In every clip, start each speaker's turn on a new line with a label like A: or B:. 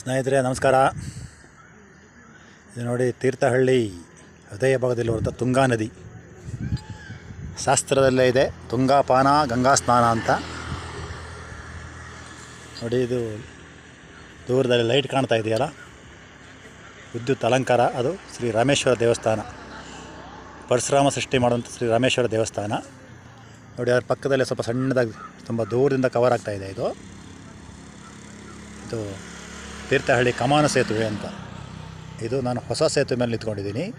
A: ಸ್ನೇಹಿತರೆ, ನಮಸ್ಕಾರ. ಇದು ನೋಡಿ ತೀರ್ಥಹಳ್ಳಿ ಹೃದಯ ಭಾಗದಲ್ಲಿ ಹೊರತ ತುಂಗಾ ನದಿ. ಶಾಸ್ತ್ರದಲ್ಲೇ ಇದೆ ತುಂಗಾಪಾನ ಗಂಗಾ ಸ್ನಾನ ಅಂತ. ನೋಡಿ ಇದು ದೂರದಲ್ಲಿ ಲೈಟ್ ಕಾಣ್ತಾ ಇದೆಯಲ್ಲ? ವಿದ್ಯುತ್ ಅಲಂಕಾರ, ಅದು ಶ್ರೀ ರಾಮೇಶ್ವರ ದೇವಸ್ಥಾನ. ಪರಶುರಾಮ ಸೃಷ್ಟಿ ಮಾಡುವಂಥ ಶ್ರೀ ರಾಮೇಶ್ವರ ದೇವಸ್ಥಾನ. ನೋಡಿ, ಅದರ ಪಕ್ಕದಲ್ಲೇ ಸ್ವಲ್ಪ ಸಣ್ಣದಾಗಿ, ತುಂಬ ದೂರದಿಂದ ಕವರ್ ಆಗ್ತಾ ಇದೆ ಇದು. ಇದು ತೀರ್ಥಹಳ್ಳಿ ಕಮಾನ ಸೇತುವೆ ಅಂತ. ಇದು ನಾನು ಹೊಸ ಸೇತುವೆ ಮೇಲೆ ನಿಂತ್ಕೊಂಡಿದ್ದೀನಿ.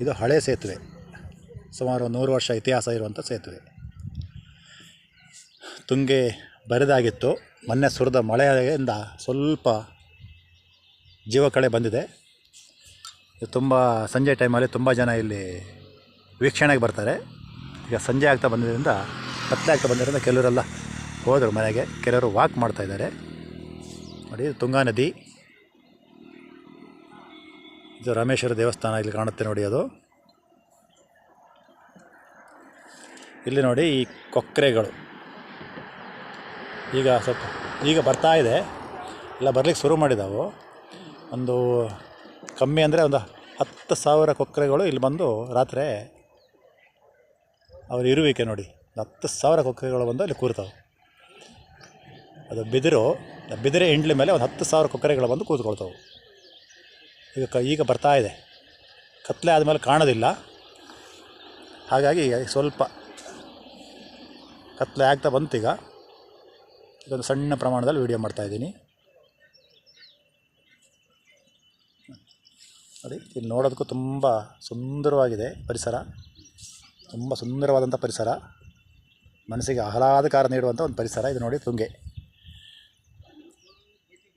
A: ಇದು ಹಳೆ ಸೇತುವೆ. ಸುಮಾರು ನೂರು ವರ್ಷ ಇತಿಹಾಸ ಇರುವಂಥ ಸೇತುವೆ. ತುಂಗೆ ಬರೆದಾಗಿತ್ತು. ಮೊನ್ನೆ ಸುರಿದ ಮಳೆಯಿಂದ ಸ್ವಲ್ಪ ಜೀವ ಕಳೆ ಬಂದಿದೆ. ಇದು ತುಂಬ ಸಂಜೆ ಟೈಮಲ್ಲಿ ತುಂಬ ಜನ ಇಲ್ಲಿ ವೀಕ್ಷಣೆಗೆ ಬರ್ತಾರೆ. ಈಗ ಸಂಜೆ ಆಗ್ತಾ ಬಂದಿದ್ದರಿಂದ ಪತ್ತೆ ಆಗ್ತಾ ಬಂದಿದ್ದರಿಂದ ಕೆಲವರೆಲ್ಲ ಹೋದರು ಮನೆಗೆ. ಕೆಲವರು ವಾಕ್ ಮಾಡ್ತಾ ಇದ್ದಾರೆ. ನೋಡಿ ತುಂಗಾ ನದಿ. ಇದು ರಾಮೇಶ್ವರ ದೇವಸ್ಥಾನ ಇಲ್ಲಿ ಕಾಣುತ್ತೆ ನೋಡಿ ಅದು. ಇಲ್ಲಿ ನೋಡಿ ಈ ಕೊಕ್ಕರೆಗಳು ಈಗ ಸ್ವಲ್ಪ ಈಗ ಬರ್ತಾ ಇದೆ. ಎಲ್ಲ ಬರಲಿಕ್ಕೆ ಶುರು ಮಾಡಿದಾವು. ಒಂದು ಕಮ್ಮಿ ಅಂದರೆ ಒಂದು ಹತ್ತು ಸಾವಿರ ಕೊಕ್ಕರೆಗಳು ಇಲ್ಲಿ ಬಂದು ರಾತ್ರಿ ಅವರು ಇರುವಿಕೆ ನೋಡಿ. ಹತ್ತು ಸಾವಿರ ಕೊಕ್ಕರೆಗಳು ಬಂದು ಅಲ್ಲಿ ಕೂರ್ತವೆ. ಅದು ಬಿದಿರು, ಬಿದಿರೆ ಹಿಂಡ್ಲಿ ಮೇಲೆ ಒಂದು ಹತ್ತು ಸಾವಿರ ಕೊಕ್ಕರೆಗಳು ಬಂದು ಕೂತ್ಕೊಳ್ತಾವೆ. ಈಗ ಈಗ ಬರ್ತಾ ಇದೆ. ಕತ್ಲೆ ಆದಮೇಲೆ ಕಾಣೋದಿಲ್ಲ. ಹಾಗಾಗಿ ಸ್ವಲ್ಪ ಕತ್ತಲೆ ಆಗ್ತಾ ಬಂತೀಗ. ಇದೊಂದು ಸಣ್ಣ ಪ್ರಮಾಣದಲ್ಲಿ ವೀಡಿಯೋ ಮಾಡ್ತಾಯಿದ್ದೀನಿ ಅದೇ ಇಲ್ಲಿ ನೋಡೋದಕ್ಕೂ ತುಂಬ ಸುಂದರವಾಗಿದೆ ಪರಿಸರ. ತುಂಬ ಸುಂದರವಾದಂಥ ಪರಿಸರ. ಮನಸ್ಸಿಗೆ ಆಹ್ಲಾದಕಾರ ನೀಡುವಂಥ ಒಂದು ಪರಿಸರ. ಇದು ನೋಡಿ ತುಂಗೆ.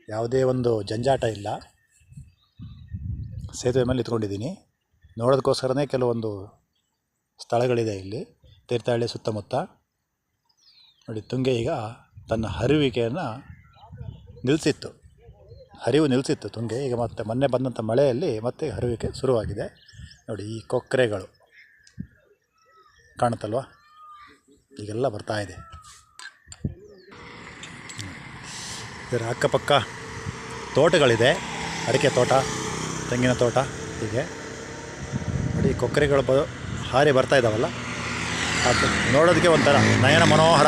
A: ಯಾವುದೇ ಒಂದು ಜಂಜಾಟ ಇಲ್ಲ. ಸೇತುವೆ ಮೇಲೆ ನಿಂತ್ಕೊಂಡಿದ್ದೀನಿ. ನೋಡೋದಕ್ಕೋಸ್ಕರನೇ ಕೆಲವೊಂದು ಸ್ಥಳಗಳಿದೆ ಇಲ್ಲಿ. ತೀರ್ಥಹಳ್ಳಿ ಸುತ್ತಮುತ್ತ. ನೋಡಿ, ತುಂಗೆ ಈಗ ತನ್ನ ಹರಿವಿಕೆಯನ್ನು ನಿಲ್ಲಿಸಿತ್ತು ಹರಿವು ನಿಲ್ಲಿಸಿತ್ತು ತುಂಗೆ. ಈಗ ಮತ್ತೆ ಮೊನ್ನೆ ಬಂದಂಥ ಮಳೆಯಲ್ಲಿ ಮತ್ತೆ ಹರಿವಿಕೆ ಶುರುವಾಗಿದೆ. ನೋಡಿ, ಈ ಕೊಕ್ಕರೆಗಳು ಕಾಣುತ್ತಲ್ವ? ಈಗೆಲ್ಲ ಬರ್ತಾ ಇದೆ. ಇದರ ಅಕ್ಕಪಕ್ಕ ತೋಟಗಳಿದೆ. ಅಡಿಕೆ ತೋಟ. ತೆಂಗಿನ ತೋಟ ಹೀಗೆ. ನೋಡಿ ಕೊಕ್ಕರೆಗಳು ಬ ಹಾರಿ ಬರ್ತಾ ಇದ್ದಾವಲ್ಲ ಅದು ನೋಡೋದಕ್ಕೆ ಒಂಥರ ನಯನ ಮನೋಹರ.